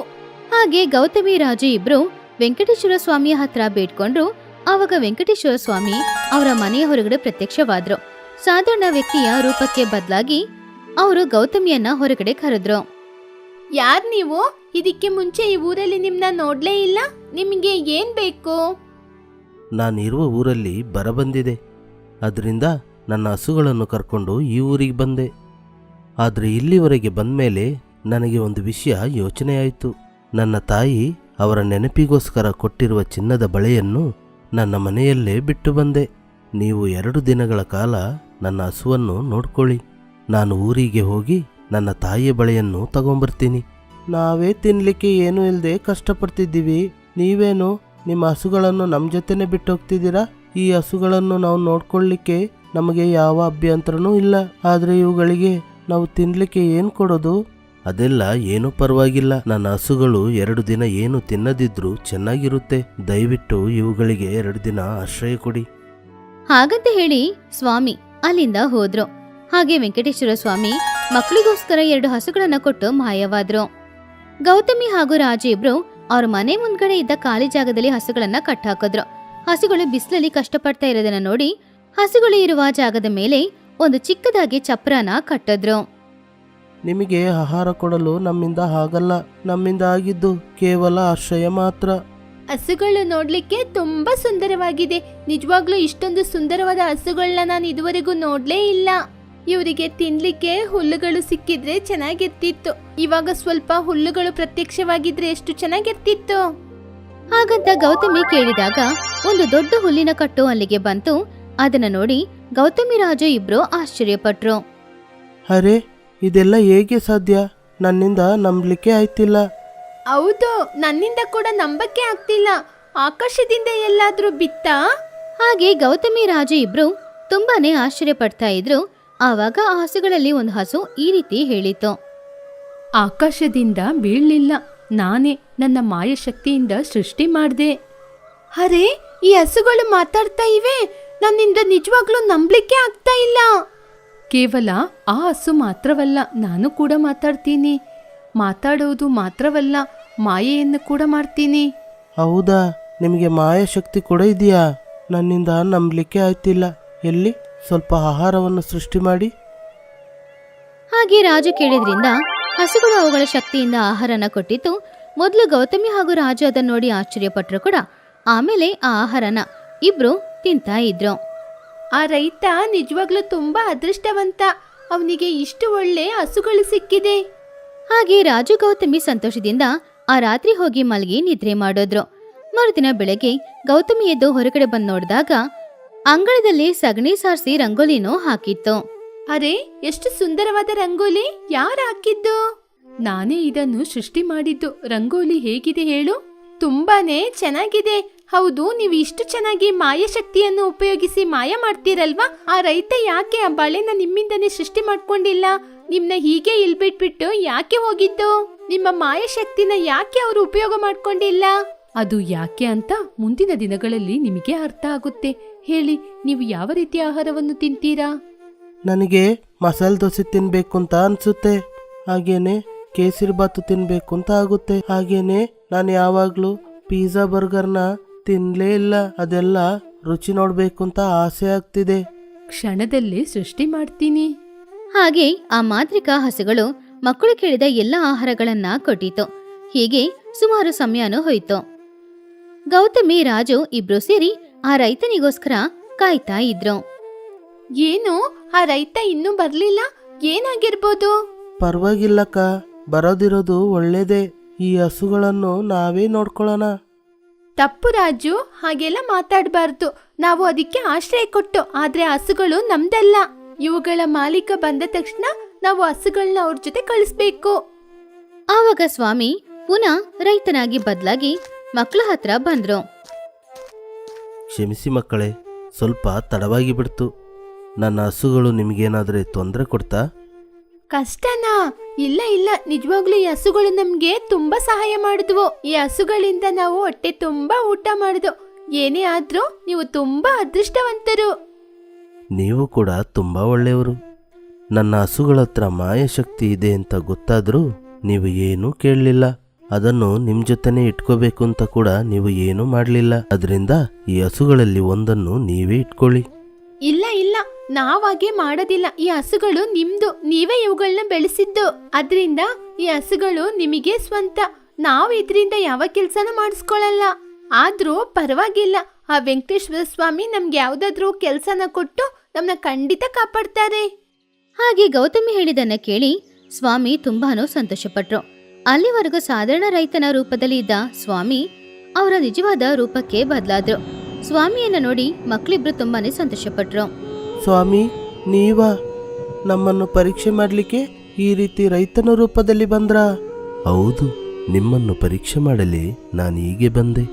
ಹಾಗೆ ಗೌತಮಿ ರಾಜು ಇಬ್ರು ವೆಂಕಟೇಶ್ವರ ಸ್ವಾಮಿಯ ಹತ್ರ ಬೇಡ್ಕೊಂಡ್ರು ಆವಾಗ ವೆಂಕಟೇಶ್ವರ ಸ್ವಾಮಿ ಅವರ ಮನೆಯ ಹೊರಗಡೆ ಪ್ರತ್ಯಕ್ಷವಾದ್ರು. ಸಾಧಾರಣ ವ್ಯಕ್ತಿಯ ರೂಪಕ್ಕೆ ಬದಲಾಗಿ ಅವರು ಗೌತಮಿಯನ್ನ ಹೊರಗಡೆ ಕರೆದ್ರು. ಯಾರ್ ನೀವು? ಇದಕ್ಕೆ ಮುಂಚೆ ಈ ಊರಲ್ಲಿ ನಿಮ್ನ ನೋಡ್ಲೇ ಇಲ್ಲ? ನಿಮ್ಗೆ ಏನ್ ಬೇಕು? ನಾನಿರುವ ಊರಲ್ಲಿ ಬರ ಬಂದಿದೆ ಅದರಿಂದ ನನ್ನ ಹಸುಗಳನ್ನು ಕರ್ಕೊಂಡು ಈ ಊರಿಗೆ ಬಂದೆ. ಆದರೆ ಇಲ್ಲಿವರೆಗೆ ಬಂದ ಮೇಲೆ ನನಗೆ ಒಂದು ವಿಷಯ ಯೋಚನೆ ಆಯಿತು ನನ್ನ ತಾಯಿ ಅವರ ನೆನಪಿಗೋಸ್ಕರ ಕೊಟ್ಟಿರುವ ಚಿನ್ನದ ಬಳೆಯನ್ನು ನನ್ನ ಮನೆಯಲ್ಲೇ ಬಿಟ್ಟು ಬಂದೆ. ನೀವು ಎರಡು ದಿನಗಳ ಕಾಲ ನನ್ನ ಹಸುವನ್ನು ನೋಡ್ಕೊಳ್ಳಿ. ನಾನು ಊರಿಗೆ ಹೋಗಿ ನನ್ನ ತಾಯಿಯ ಬಳೆಯನ್ನು ತಗೊಂಬರ್ತೀನಿ. ನಾವೇ ತಿನ್ಲಿಕ್ಕೆ ಏನೂ ಇಲ್ಲದೆ ಕಷ್ಟಪಡ್ತಿದ್ದೀವಿ. ನೀವೇನು ನಿಮ್ಮ ಹಸುಗಳನ್ನು ನಮ್ಮ ಜೊತೆನೆ ಬಿಟ್ಟು ಹೋಗ್ತಿದ್ದೀರಾ ಈ ಹಸುಗಳನ್ನು ನಾವು ನೋಡ್ಕೊಳ್ಳಿಕ್ಕೆ ನಮಗೆ ಯಾವ ಅಭ್ಯಂತರನೂ ಇಲ್ಲ. ಆದರೆ ಇವುಗಳಿಗೆ ನಾವು ತಿನ್ಲಿಕ್ಕೆ ಏನು ಕೊಡೋದು? ಅದೆಲ್ಲ ಏನೂ ಪರವಾಗಿಲ್ಲ. ನನ್ನ ಹಸುಗಳು ಎರಡು ದಿನ ಏನು ತಿನ್ನದಿದ್ರೂ ಚೆನ್ನಾಗಿರುತ್ತೆ. ದಯವಿಟ್ಟು ಇವುಗಳಿಗೆ ಎರಡು ದಿನ ಆಶ್ರಯ ಕೊಡಿ. ಹಾಗಂತ ಹೇಳಿ ಸ್ವಾಮಿ, ಅಲ್ಲಿಂದ ಹೋದ್ರು. ಹಾಗೆ ವೆಂಕಟೇಶ್ವರ ಸ್ವಾಮಿ ಮಕ್ಕಳಿಗೋಸ್ಕರ ಎರಡು ಹಸುಗಳನ್ನ ಕೊಟ್ಟು ಮಾಯವಾದ್ರು. ಗೌತಮಿ ಹಾಗೂ ರಾಜು ಇಬ್ರು ಅವ್ರ ಮನೆ ಮುಂದ್ಗಡೆ ಇದ್ದ ಖಾಲಿ ಜಾಗದಲ್ಲಿ ಹಸುಗಳನ್ನ ಕಟ್ಟಾಕಿದ್ರು. ಹಸುಗಳು ಬಿಸಿಲಲ್ಲಿ ಕಷ್ಟಪಡ್ತಾ ಇರೋದನ್ನ ನೋಡಿ ಹಸುಗಳು ಇರುವ ಜಾಗದ ಮೇಲೆ ಒಂದು ಚಿಕ್ಕದಾಗಿ ಚಪ್ರನ ಕಟ್ಟಿದ್ರು. ನಿಮಗೆ ಆಹಾರ ಕೊಡಲು ನಮ್ಮಿಂದ ಆಗಲ್ಲ ನಮ್ಮಿಂದ ಆಗಿದ್ದು ಕೇವಲ ಆಶ್ರಯ ಮಾತ್ರ. ಹಸುಗಳು ನೋಡ್ಲಿಕ್ಕೆ ತುಂಬಾ ಸುಂದರವಾಗಿದೆ. ನಿಜವಾಗ್ಲೂ ಇಷ್ಟೊಂದು ಸುಂದರವಾದ ಹಸುಗಳನ್ನ ನಾನು ಇದುವರೆಗೂ ನೋಡ್ಲೇ ಇಲ್ಲ. ಇವರಿಗೆ ತಿನ್ಲಿಕ್ಕೆ ಹುಲ್ಲುಗಳು ಸಿಕ್ಕಿದ್ರೆ ಚೆನ್ನಾಗಿರ್ತಿತ್ತು ಇವಾಗ ಸ್ವಲ್ಪ ಹುಲ್ಲುಗಳು ಪ್ರತ್ಯಕ್ಷವಾಗಿದ್ರೆ ಎಷ್ಟು ಚೆನ್ನಾಗಿರ್ತಿತ್ತು ಹಾಗಂತ ಗೌತಮಿ ಕೇಳಿದಾಗ ಒಂದು ದೊಡ್ಡ ಹುಲ್ಲಿನ ಕಟ್ಟು ಅಲ್ಲಿಗೆ ಬಂತು. ಅದನ್ನ ನೋಡಿ ಗೌತಮಿ ರಾಜ ಇಬ್ರು ಆಶ್ಚರ್ಯಪಟ್ರು. ಅರೆ ಇದೆಲ್ಲ ಹೇಗೆ ಸಾಧ್ಯ? ನನ್ನಿಂದ ನಂಬಲಿಕ್ಕೆ ಆಯ್ತಿಲ್ಲ. ಹೌದು ನನ್ನಿಂದ ಕೂಡ ನಂಬಕ್ಕೆ ಆಗ್ತಿಲ್ಲ. ಆಕಾಶದಿಂದ ಎಲ್ಲಾದ್ರೂ ಬಿತ್ತಾ? ಹಾಗೆ ಗೌತಮಿ ರಾಜ ಇಬ್ರು ತುಂಬಾನೇ ಆಶ್ಚರ್ಯ ಪಡ್ತಾ ಇದ್ರು. ಆವಾಗ ಆ ಹಸುಗಳಲ್ಲಿ ಒಂದು ಹಸು ಈ ರೀತಿ ಹೇಳಿತು. ಆಕಾಶದಿಂದ ಬೀಳಲಿಲ್ಲ. ನಾನೇ ನನ್ನ ಮಾಯಶಕ್ತಿಯಿಂದ ಸೃಷ್ಟಿ ಮಾಡಿದೆ. ಅರೆ ಈ ಹಸುಗಳು ಮಾತಾಡ್ತಾ ಇವೆ. ನನ್ನಿಂದ ನಿಜವಾಗ್ಲೂ ನಂಬಲಿಕ್ಕೆ ಆಗ್ತಾ ಇಲ್ಲ. ಕೇವಲ ಆ ಹಸು ಮಾತ್ರವಲ್ಲ ನಾನು ಕೂಡ ಮಾತಾಡ್ತೀನಿ. ಮಾತಾಡೋದು ಮಾತ್ರವಲ್ಲ ಮಾಯೆಯನ್ನು ಕೂಡ ಮಾಡ್ತೀನಿ. ಹೌದಾ? ನಿಮಗೆ ಮಾಯಾಶಕ್ತಿ ಕೂಡ ಇದೆಯಾ? ನನ್ನಿಂದ ನಂಬಲಿಕ್ಕೆ ಆಯ್ತಿಲ್ಲ ಎಲ್ಲಿ? ಸ್ವಲ್ಪ ಆಹಾರವನ್ನು ಸೃಷ್ಟಿ ಮಾಡಿ. ಹಾಗೆ ರಾಜು ಕೇಳಿದ್ರಿಂದ ಹಸುಗಳು ಅವುಗಳ ಶಕ್ತಿಯಿಂದ ಆಹಾರನ ಕೊಟ್ಟಿತ್ತು ಮೊದಲು ಗೌತಮಿ ಹಾಗೂ ರಾಜು ಅದನ್ನ ನೋಡಿ ಆಶ್ಚರ್ಯಪಟ್ರು ಕೂಡ. ಆಮೇಲೆ ಆ ಆಹಾರನ ಇಬ್ರು ತಿಂತಾ ಇದ್ರು. ಆ ರೈತ ನಿಜವಾಗ್ಲೂ ತುಂಬಾ ಅದೃಷ್ಟವಂತ. ಅವನಿಗೆ ಇಷ್ಟು ಒಳ್ಳೆ ಹಸುಗಳು ಸಿಕ್ಕಿದೆ. ಹಾಗೆ ರಾಜು ಗೌತಮಿ ಸಂತೋಷದಿಂದ ಆ ರಾತ್ರಿ ಹೋಗಿ ಮಲಗಿ ನಿದ್ರೆ ಮಾಡೋದ್ರು. ಮರುದಿನ ಬೆಳಗ್ಗೆ ಗೌತಮಿ ಎದ್ದು ಹೊರಗಡೆ ಬಂದು ನೋಡಿದಾಗ ಅಂಗಳದಲ್ಲಿ ಸಗಣಿ ಸಾರಿಸಿ ರಂಗೋಲಿನೂ ಹಾಕಿತ್ತು. ಅರೆ, ಎಷ್ಟು ಸುಂದರವಾದ ರಂಗೋಲಿ. ಯಾರು ಹಾಕಿದ್ದು? ನಾನೇ ಇದನ್ನು ಸೃಷ್ಟಿ ಮಾಡಿದ್ದು. ರಂಗೋಲಿ ಹೇಗಿದೆ ಹೇಳು? ತುಂಬಾನೇ ಚೆನ್ನಾಗಿದೆ. ಹೌದು, ನೀವು ಇಷ್ಟು ಚೆನ್ನಾಗಿ ಮಾಯಶಕ್ತಿಯನ್ನು ಉಪಯೋಗಿಸಿ ಮಾಯ ಮಾಡ್ತೀರಲ್ವಾ? ಆ ರೈತ ಯಾಕೆ ಆ ಬಳೆನ ನಿಮ್ಮಿಂದನೇ ಸೃಷ್ಟಿ ಮಾಡ್ಕೊಂಡಿಲ್ಲ? ನಿಮ್ನ ಹೀಗೆ ಇಲ್ಬಿಟ್ಬಿಟ್ಟು ಯಾಕೆ ಹೋಗಿದ್ದು? ನಿಮ್ಮ ಮಾಯಶಕ್ತಿನ ಯಾಕೆ ಅವರು ಉಪಯೋಗ ಮಾಡ್ಕೊಂಡಿಲ್ಲ? ಅದು ಯಾಕೆ ಅಂತ ಮುಂದಿನ ದಿನಗಳಲ್ಲಿ ನಿಮಗೆ ಅರ್ಥ ಆಗುತ್ತೆ. ಹೇಳಿ ನೀವು ಯಾವ ರೀತಿಯ ಆಹಾರವನ್ನು ತಿಂತೀರಾ? ನನಗೆ ಮಸಾಲೆ ದೋಸೆ ತಿನ್ಬೇಕು ಅಂತ ಅನ್ಸುತ್ತೆ. ಹಾಗೇನೆ ಕೇಸರಿ ಬಾತು ತಿನ್ಬೇಕು ಅಂತ ಆಗುತ್ತೆ. ಹಾಗೇನೆ ನಾನು ಯಾವಾಗ್ಲೂ ಪಿಜ್ಜಾ ಬರ್ಗರ್ನ ತಿನ್ಲೇ ಇಲ್ಲ. ಅದೆಲ್ಲ ರುಚಿ ನೋಡ್ಬೇಕು ಅಂತ ಆಸೆ ಆಗ್ತಿದೆ. ಕ್ಷಣದಲ್ಲಿ ಸೃಷ್ಟಿ ಮಾಡ್ತೀನಿ. ಹಾಗೆ ಆ ಮಾಂತ್ರಿಕ ಹಸುಗಳು ಮಕ್ಕಳು ಕೇಳಿದ ಎಲ್ಲ ಆಹಾರಗಳನ್ನ ಕೊಟ್ಟಿತು. ಹೀಗೆ ಸುಮಾರು ಸಮಯನೂ ಹೋಯಿತು. ಗೌತಮಿ ರಾಜು ಇಬ್ರು ಸೇರಿ ಆ ರೈತನಿಗೋಸ್ಕರ ಕಾಯ್ತಾ ಇದ್ರು. ಏನು? ಆ ರೈತ ಇನ್ನೂ ಬರ್ಲಿಲ್ಲ? ಏನಾಗಿರ್ಬೋದು? ಪರವಾಗಿಲ್ಲಕ್ಕ ಬರೋದಿರೋದು ಒಳ್ಳೇದೇ. ಈ ಹಸುಗಳನ್ನು ನಾವೇ ನೋಡ್ಕೊಳ್ಳೋಣ. ತಪ್ಪು ರಾಜು ಹಾಗೆಲ್ಲ ಮಾತಾಡಬಾರ್ದು. ನಾವು ಅದಕ್ಕೆ ಆಶ್ರಯ ಕೊಟ್ಟು ಆದ್ರೆ ಹಸುಗಳು ನಮ್ದಲ್ಲ. ಇವುಗಳ ಮಾಲೀಕ ಬಂದ ತಕ್ಷಣ ನಾವು ಹಸುಗಳನ್ನ ಅವ್ರ ಜೊತೆ ಕಳಿಸ್ಬೇಕು. ಆವಾಗ ಸ್ವಾಮಿ ಪುನಃ ರೈತನಾಗಿ ಬದಲಾಗಿ ಮಕ್ಕಳ ಹತ್ರ ಬಂದ್ರು. ಕ್ಷಮಿಸಿ ಮಕ್ಕಳೇ ಸ್ವಲ್ಪ ತಡವಾಗಿ ಬಿಡ್ತು. ನನ್ನ ಹಸುಗಳು ನಿಮಗೇನಾದರೆ ತೊಂದರೆ ಕೊಡ್ತಾ? ಕಷ್ಟನಾ? ಇಲ್ಲ ಇಲ್ಲ. ನಿಜವಾಗ್ಲೂ ಈ ಹಸುಗಳು ನಮ್ಗೆ ತುಂಬಾ ಸಹಾಯ ಮಾಡಿದ್ವು. ಈ ಹಸುಗಳಿಂದ ನಾವು ಹೊಟ್ಟೆ ತುಂಬಾ ಊಟ ಮಾಡಿದ್ವು ಏನೇ ಆದ್ರೂ ನೀವು ತುಂಬಾ ಅದೃಷ್ಟವಂತರು. ನೀವು ಕೂಡ ತುಂಬ ಒಳ್ಳೆಯವರು. ನನ್ನ ಹಸುಗಳ ಹತ್ರ ಮಾಯಶಕ್ತಿ ಇದೆ ಅಂತ ಗೊತ್ತಾದರೂ ನೀವು ಏನೂ ಕೇಳಲಿಲ್ಲ. ಅದನ್ನು ನಿಮ್ಮ ಜೊತೆನೆ ಇಟ್ಕೋಬೇಕು ಅಂತ ಕೂಡ ನೀವು ಏನೂ ಮಾಡಲಿಲ್ಲ. ಅದರಿಂದ ಈ ಹಸುಗಳಲ್ಲಿ ಒಂದನ್ನು ನೀವೇ ಇಟ್ಕೊಳ್ಳಿ. ಇಲ್ಲ ಇಲ್ಲ. ನಾವಾಗೆ ಮಾಡೋದಿಲ್ಲ. ಈ ಹಸುಗಳು ನಿಮ್ದು. ನೀವೇ ಇವುಗಳನ್ನ ಬೆಳೆಸಿದ್ದು. ಅದರಿಂದ ಈ ಹಸುಗಳು ನಿಮಗೆ ಸ್ವಂತ. ನಾವು ಇದರಿಂದ ಯಾವ ಕೆಲಸನ ಮಾಡಿಸ್ಕೊಳ್ಳಲ್ಲ. ಆದ್ರೂ ಪರವಾಗಿಲ್ಲ. ಆ ವೆಂಕಟೇಶ್ವರ ಸ್ವಾಮಿ ನಮ್ಗೆ ಯಾವ್ದಾದ್ರೂ ಕೆಲಸನ ಕೊಟ್ಟು ನಮ್ನ ಖಂಡಿತ ಕಾಪಾಡ್ತಾರೆ. ಹಾಗೆ ಗೌತಮಿ ಹೇಳಿದನ್ನ ಕೇಳಿ ಸ್ವಾಮಿ ತುಂಬಾನು ಸಂತೋಷಪಟ್ರು. ಅಲ್ಲಿವರೆಗೂ ಸಾಧಾರಣ ರೈತನ ರೂಪದಲ್ಲಿ ಇದ್ದ ಸ್ವಾಮಿ ಅವರ ನಿಜವಾದ ರೂಪಕ್ಕೆ ಬದಲಾದ್ರು. ಸ್ವಾಮಿಯನ್ನ ನೋಡಿ ಮಕ್ಕಳಿಬ್ರು ತುಂಬಾನೇ ಸಂತೋಷಪಟ್ರು. ಸ್ವಾಮಿ ನೀವಾ ನಮ್ಮನ್ನು ಪರೀಕ್ಷೆ ಮಾಡಲಿಕ್ಕೆ ಈ ರೀತಿ ರೈತನ ರೂಪದಲ್ಲಿ ಬಂದ್ರಾ? ಹೌದು ನಿಮ್ಮನ್ನು ಪರೀಕ್ಷೆ ಮಾಡಲಿ ನಾನು ಹೀಗೆ ಬಂದೆ.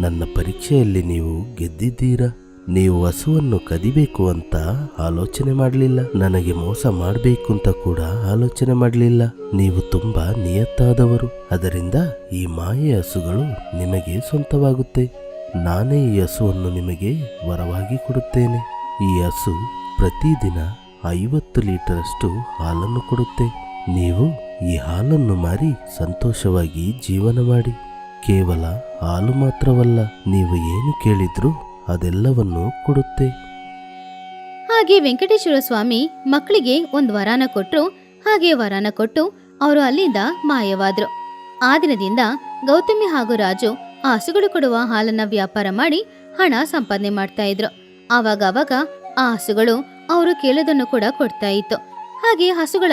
ನನ್ನ ಪರೀಕ್ಷೆಯಲ್ಲಿ ನೀವು ಗೆದ್ದಿದ್ದೀರಾ? ನೀವು ಹಸುವನ್ನು ಕದಿಬೇಕು ಅಂತ ಆಲೋಚನೆ ಮಾಡಲಿಲ್ಲ. ನನಗೆ ಮೋಸ ಮಾಡಬೇಕು ಅಂತ ಕೂಡ ಆಲೋಚನೆ ಮಾಡಲಿಲ್ಲ. ನೀವು ತುಂಬಾ ನಿಯತ್ತಾದವರು. ಅದರಿಂದ ಈ ಮಾಯೆ ಹಸುಗಳು ನಿಮಗೆ ಸ್ವಂತವಾಗುತ್ತೆ. ನಾನೇ ಈ ಹಸುವನ್ನು ನಿಮಗೆ ವರವಾಗಿ ಕೊಡುತ್ತೇನೆ. ಈ ಹಸು ಪ್ರತಿದಿನ ಐವತ್ತು ಲೀಟರಷ್ಟು ಹಾಲನ್ನು ಕೊಡುತ್ತೆ. ನೀವು ಈ ಹಾಲನ್ನು ಮಾರಿ ಸಂತೋಷವಾಗಿ ಜೀವನ ಮಾಡಿ. ಕೇವಲ ಹಾಲು ಮಾತ್ರವಲ್ಲ, ನೀವು ಏನು ಕೇಳಿದ್ರೂ ಅದೆಲ್ಲವನ್ನು ಕೊಡುತ್ತೆ. ಹಾಗೆ ವೆಂಕಟೇಶ್ವರ ಸ್ವಾಮಿ ಮಕ್ಕಳಿಗೆ ಒಂದು ವರಾನ ಕೊಟ್ಟರು ಹಾಗೆ ವರಾನ ಕೊಟ್ಟು ಅವರು ಅಲ್ಲಿಂದ ಮಾಯವಾದ್ರು. ಆ ದಿನದಿಂದ ಗೌತಮಿ ಹಾಗೂ ರಾಜು ಆ ಹಸುಗಳು ಕೊಡುವ ಹಾಲನ್ನ ವ್ಯಾಪಾರ ಮಾಡಿ ಹಣ ಸಂಪಾದನೆ ಮಾಡ್ತಾ ಇದ್ರು. ಆವಾಗ ಅವಾಗ ಆ ಹಸುಗಳು ಅವರು ಕೇಳೋದನ್ನು ಕೂಡ ಕೊಡ್ತಾ ಇತ್ತು. ಹಾಗೆ ಹಸುಗಳ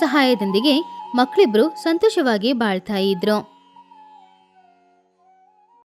ಸಹಾಯದೊಂದಿಗೆ ಮಕ್ಕಳಿಬ್ರು ಸಂತೋಷವಾಗಿ ಬಾಳ್ತಾ ಇದ್ರು.